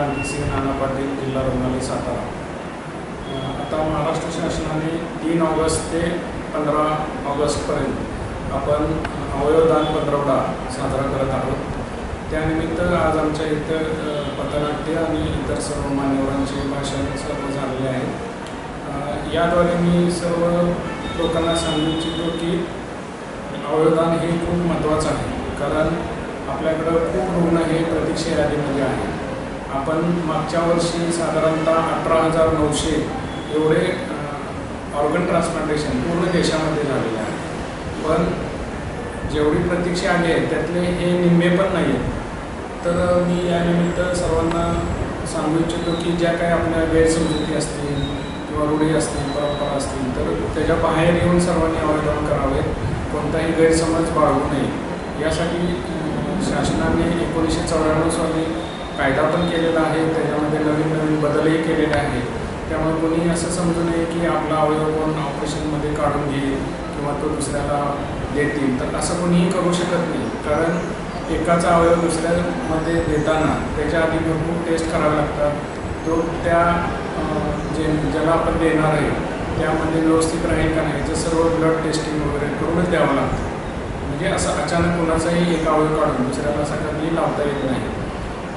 क्रांतिसिंह नाना पाटील जिल्हा रुग्णालय सातारा. आता महाराष्ट्र शासनाने तीन ऑगस्ट ते पंधरा ऑगस्टपर्यंत आपण अवयवदान पंधरवडा साजरा करत आहोत. त्यानिमित्त आज आमच्या इथं पथनाट्य आणि इतर सर्व मान्यवरांचे भाषण सर्व झालेले आहे. याद्वारे मी सर्व लोकांना सांगू इच्छितो की अवयवदान हे खूप महत्त्वाचं आहे. कारण आपल्याकडं खूप रुग्ण हे प्रतीक्षा यादीमध्ये आहे आपण मागच्या वर्षी साधारणतः अठरा हजार नऊशे एवढे ऑर्गन ट्रान्सप्लांटेशन पूर्ण देशामध्ये झालेले आहे. पण जेवढी प्रतीक्षा आली आहे त्यातले हे निम्मे पण नाही आहेत तर मी यानिमित्त सर्वांना सांगू इच्छितो की ज्या काही आपल्या गैरसमजुती असतील किंवा रूढी असतील परंपरा असतील तर त्याच्या बाहेर येऊन सर्वांनी अवयदान करावे कोणताही गैरसमज बाळगू नये. यासाठी शासनाने एकोणीसशे चौऱ्याण्णव साली कायदा पण केलेला आहे त्याच्यामध्ये नवीन नवीन बदलही केलेले आहेत. त्यामुळे कोणी असं समजू नये की आपला अवयव कोण ऑपरेशनमध्ये काढून घेईल किंवा तो दुसऱ्याला देतील. तर असं कोणीही करू शकत नाही. कारण एकाचा अवयव दुसऱ्यामध्ये देताना त्याच्या आधी भरपूर टेस्ट करावे लागतात. तो त्या जे ज्याला आपण देणार आहे त्यामध्ये व्यवस्थित राहील का नाही याचं सर्व ब्लड टेस्टिंग वगैरे करूनच द्यावं लागतं. म्हणजे असं अचानक कोणाचाही एक अवयव काढून दुसऱ्याला असं कधीही लावता येत नाही.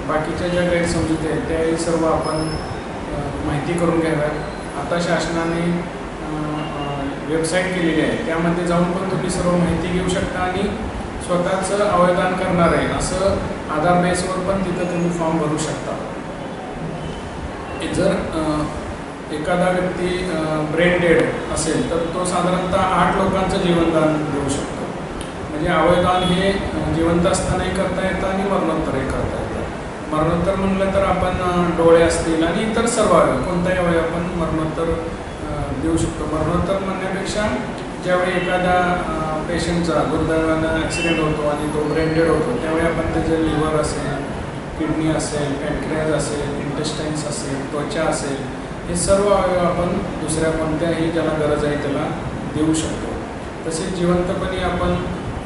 बाकीच्या ज्या गैरसमजुती आहेत त्याही सर्व आपण माहिती करून घ्याव्यात. आता शासनाने वेबसाईट केलेली आहे. त्यामध्ये जाऊन पण तुम्ही सर्व माहिती घेऊ शकता आणि स्वतःचं अवयदान करणार आहे. असं आधार बेसवर पण तिथं तुम्ही फॉर्म भरू शकता. जर एखादा व्यक्ती ब्रेन डेड असेल तर तो साधारणतः आठ लोकांचं जीवनदान देऊ शकतो. म्हणजे अवयदान हे जिवंत असतानाही करता येतं आणि मरणोत्तरही करता येतं. मरणोत्तर म्हणलं तर आपण डोळे असतील आणि इतर सर्व अवयव कोणत्याही वेळी आपण मरणोत्तर देऊ शकतो. मरणोत्तर म्हणण्यापेक्षा ज्यावेळी एखादा पेशंटचा दुर्दैवानं ॲक्सिडेंट होतो आणि तो ब्रेंडेड होतो त्यावेळी आपण त्याचे लिव्हर असेल किडनी असेल पॅन्क्रियाज असेल इंटेस्टाईन्स असेल त्वचा असेल हे सर्व अवयव आपण दुसऱ्या कोणत्याही ज्याला गरज आहे त्याला देऊ शकतो. तसेच जिवंतपणे आपण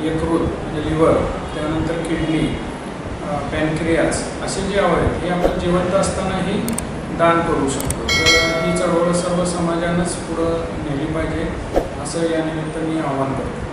यकृत म्हणजे लिव्हर त्यानंतर किडनी पॅनक्रियाज असे जे अवयव हे आपण जिवंत असतानाही दान करू शकतो. तर ही चळवळ सर्व समाजानंच पुढं नेली पाहिजे असं या निमित्त मी आवाहन करतो.